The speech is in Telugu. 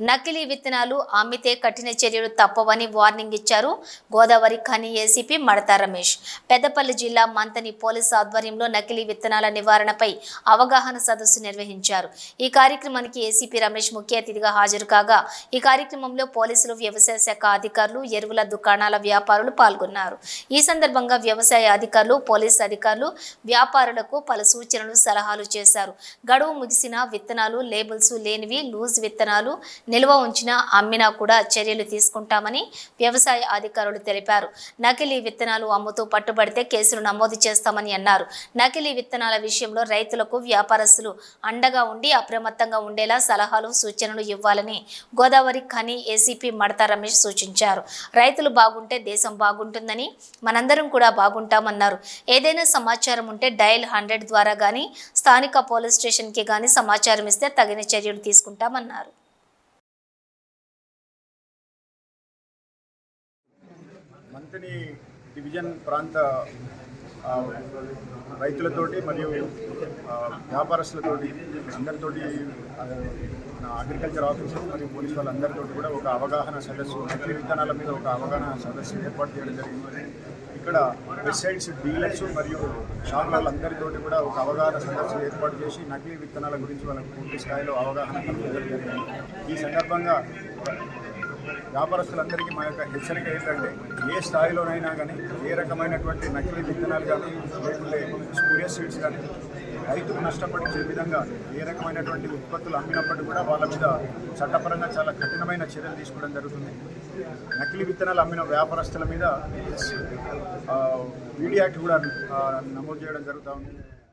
నకిలీ విత్తనాలు అమ్మితే కఠిన చర్యలు తప్పవని వార్నింగ్ ఇచ్చారు గోదావరి ఖని ఏసీపీ మడతా రమేష్. పెద్దపల్లి జిల్లా మంతని పోలీసు ఆధ్వర్యంలో నకిలీ విత్తనాల నివారణపై అవగాహన సదస్సు నిర్వహించారు. ఈ కార్యక్రమానికి ఏసీపీ రమేష్ ముఖ్య అతిథిగా హాజరు కాగా ఈ కార్యక్రమంలో పోలీసులు వ్యవసాయ శాఖ అధికారులు ఎరువుల దుకాణాల వ్యాపారులు పాల్గొన్నారు. ఈ సందర్భంగా వ్యవసాయ అధికారులు పోలీసు అధికారులు వ్యాపారులకు పలు సూచనలు సలహాలు చేశారు. గడువు ముగిసిన విత్తనాలు లేబుల్స్ లేనివి లూజ్ విత్తనాలు నిల్వ ఉంచినా అమ్మినా కూడా చర్యలు తీసుకుంటామని వ్యవసాయ అధికారులు తెలిపారు. నకిలీ విత్తనాలు అమ్ముతూ పట్టుబడితే కేసులు నమోదు చేస్తామని అన్నారు. నకిలీ విత్తనాల విషయంలో రైతులకు వ్యాపారస్తులు అండగా ఉండి అప్రమత్తంగా ఉండేలా సలహాలు సూచనలు ఇవ్వాలని గోదావరి ఖని ఏసీపీ మడతా రమేష్ సూచించారు. రైతులు బాగుంటే దేశం బాగుంటుందని మనందరం కూడా బాగుంటామన్నారు. ఏదైనా సమాచారం ఉంటే డయల్ హండ్రెడ్ ద్వారా కానీ స్థానిక పోలీస్ స్టేషన్కి కానీ సమాచారం ఇస్తే తగిన చర్యలు తీసుకుంటామన్నారు. మంత్ని డివిజన్ ప్రాంత రైతులతోటి మరియు వ్యాపారస్తులతోటి అందరితోటి మన అగ్రికల్చర్ ఆఫీసర్ మరియు పోలీస్ వాళ్ళందరితోటి కూడా ఒక అవగాహన సదస్సు నకిలీ విత్తనాల మీద ఒక అవగాహన సదస్సు ఏర్పాటు చేయడం జరిగింది. ఇక్కడ వెబ్సైట్స్ డీలర్స్ మరియు షాపులందరితోటి కూడా ఒక అవగాహన సదస్సు ఏర్పాటు చేసి నకిలీ విత్తనాల గురించి వాళ్ళకు పూర్తి స్థాయిలో అవగాహన కలిగించడం జరిగింది. ఈ సందర్భంగా వ్యాపారస్తులందరికీ మా యొక్క హెచ్చరిక ఏంటంటే ఏ స్థాయిలోనైనా కానీ ఏ రకమైనటువంటి నకిలీ విత్తనాలు కానీ లేకుంటే స్పూరియస్ సీడ్స్ కానీ రైతుకు నష్టపడే విధంగా ఏ రకమైనటువంటి ఉత్పత్తులు అమ్మినప్పటికీ కూడా వాళ్ళ మీద చట్టపరంగా చాలా కఠినమైన చర్యలు తీసుకోవడం జరుగుతుంది. నకిలీ విత్తనాలు అమ్మిన వ్యాపారస్తుల మీద మీడియా యాక్ట్ కూడా నమోదు చేయడం జరుగుతూ ఉంది.